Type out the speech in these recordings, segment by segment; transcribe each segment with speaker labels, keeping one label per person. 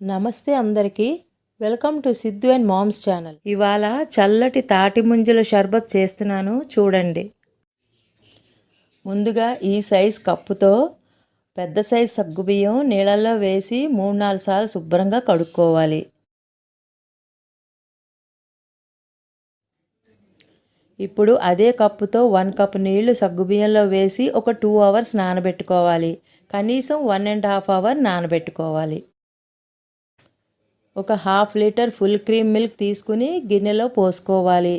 Speaker 1: నమస్తే అందరికీ. Welcome to Siddhu and moms channel. ఇవాళ చల్లటి తాటి ముంజల షర్బత్ చేస్తున్నాను చూడండి. ముందుగా ఈ సైజ్ కప్పుతో పెద్ద సైజ్ సగ్గుబియ్యం నీళ్ళల్లో వేసి మూడు నాలుగు సార్లు శుభ్రంగా కడుక్కోవాలి. ఇప్పుడు అదే కప్పుతో వన్ కప్ నీళ్ళు సగ్గుబియ్యంలో వేసి ఒక టూ అవర్స్ నానబెట్టుకోవాలి. కనీసం వన్ అండ్ హాఫ్ అవర్ నానబెట్టుకోవాలి. ఒక half litre full cream milk తీసుకుని గిన్నెలో పోసుకోవాలి.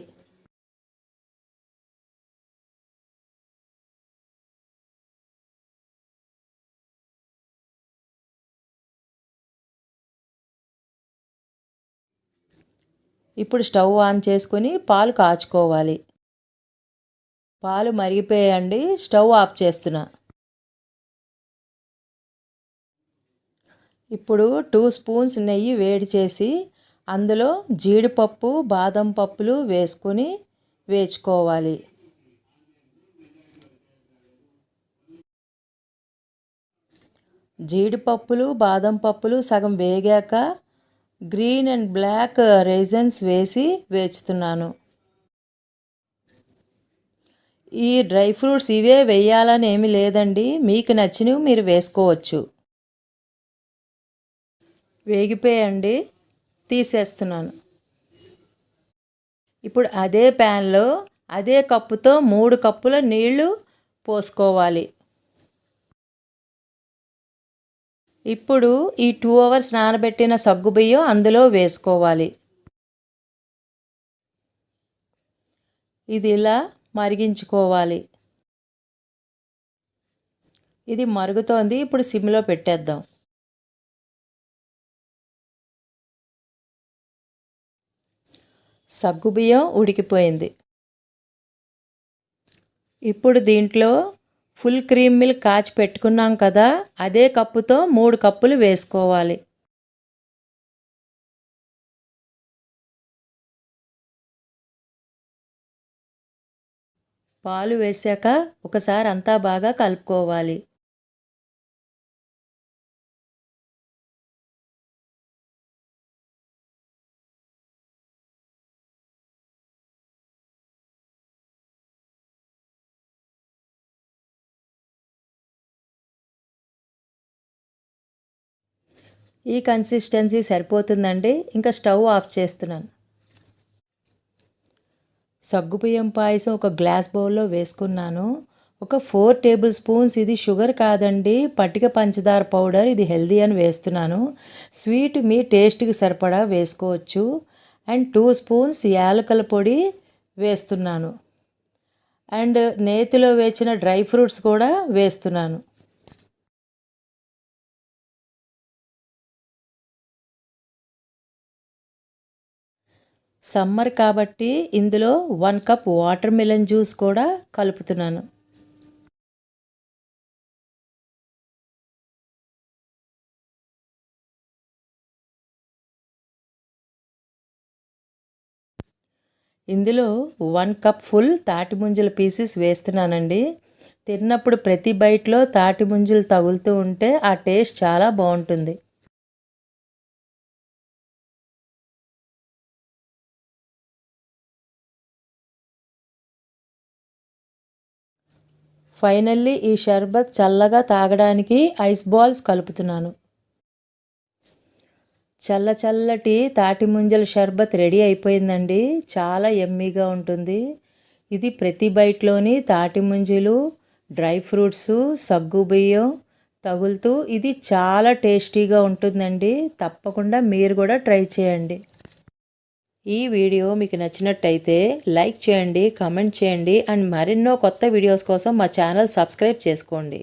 Speaker 1: ఇప్పుడు స్టవ్ ఆన్ చేసుకుని పాలు కాచుకోవాలి. పాలు మరిగిపోయండి స్టవ్ ఆఫ్ చేస్తున్నా. ఇప్పుడు టూ స్పూన్స్ నెయ్యి వేడి చేసి అందులో జీడిపప్పు బాదం పప్పులు వేసుకొని వేచుకోవాలి జీడిపప్పులు బాదం పప్పులు సగం వేగాక గ్రీన్ అండ్ బ్లాక్ రైజన్స్ వేసి వేచుతున్నాను ఈ డ్రై ఫ్రూట్స్ ఇవే వేయాలని ఏమి లేదండి. మీకు నచ్చినవి మీరు వేసుకోవచ్చు. వేగిపోయండి తీసేస్తున్నాను. ఇప్పుడు అదే ప్యాన్లో అదే కప్పుతో మూడు కప్పుల నీళ్ళు పోసుకోవాలి. ఇప్పుడు ఈ టూ అవర్స్ నానబెట్టిన సగ్గుబియ్యం అందులో వేసుకోవాలి. ఇది ఇలా మరిగించుకోవాలి. ఇది మరుగుతోంది ఇప్పుడు సిమ్లో పెట్టేద్దాం. సగ్గుబియ్యం ఉడికిపోయింది. ఇప్పుడు దీంట్లో ఫుల్ క్రీమ్ మిల్క్ కాచి పెట్టుకున్నాం కదా అదే కప్పుతో మూడు కప్పులు వేసుకోవాలి. పాలు వేసాక ఒకసారి అంతా బాగా కలుపుకోవాలి. ఈ కన్సిస్టెన్సీ సరిపోతుందండి. ఇంకా స్టవ్ ఆఫ్ చేస్తున్నాను. సగ్గుబియ్యం పాయసం ఒక గ్లాస్ బౌల్లో వేసుకున్నాను. ఒక ఫోర్ టేబుల్ స్పూన్స్ ఇది షుగర్ కాదండి. పట్టిక పంచదార పౌడర్ ఇది హెల్దీ అని వేస్తున్నాను. స్వీట్ మీ టేస్ట్కి సరిపడా వేసుకోవచ్చు. అండ్ టూ స్పూన్స్ యాలకల పొడి వేస్తున్నాను. అండ్ నేతిలో వేసిన డ్రై ఫ్రూట్స్ కూడా వేస్తున్నాను. సమ్మర్ కాబట్టి ఇందులో one cup watermelon juice కూడా కలుపుతున్నాను. ఇందులో వన్ కప్ ఫుల్ తాటి ముంజల పీసెస్ వేస్తున్నానండి. తిన్నప్పుడు ప్రతి బైట్లో తాటి ముంజలు తగులుతూ ఉంటే ఆ టేస్ట్ చాలా బాగుంటుంది. ఫైనల్లీ ఈ షర్బత్ చల్లగా తాగడానికి ఐస్ బాల్స్ కలుపుతున్నాను. చల్ల చల్లటి తాటి ముంజల షర్బత్ రెడీ అయిపోయిందండి. చాలా ఎమ్మీగా ఉంటుంది. ఇది ప్రతి బైట్లోని తాటి ముంజలు డ్రై ఫ్రూట్స్ సగ్గు బియ్యం తగులుతూ ఇది చాలా టేస్టీగా ఉంటుందండి. తప్పకుండా మీరు కూడా ట్రై చేయండి. ఈ వీడియో మీకు నచ్చినట్టయితే లైక్ చేయండి కమెంట్ చేయండి అండ్ మరెన్నో కొత్త వీడియోస్ కోసం మా ఛానల్ సబ్స్క్రైబ్ చేసుకోండి.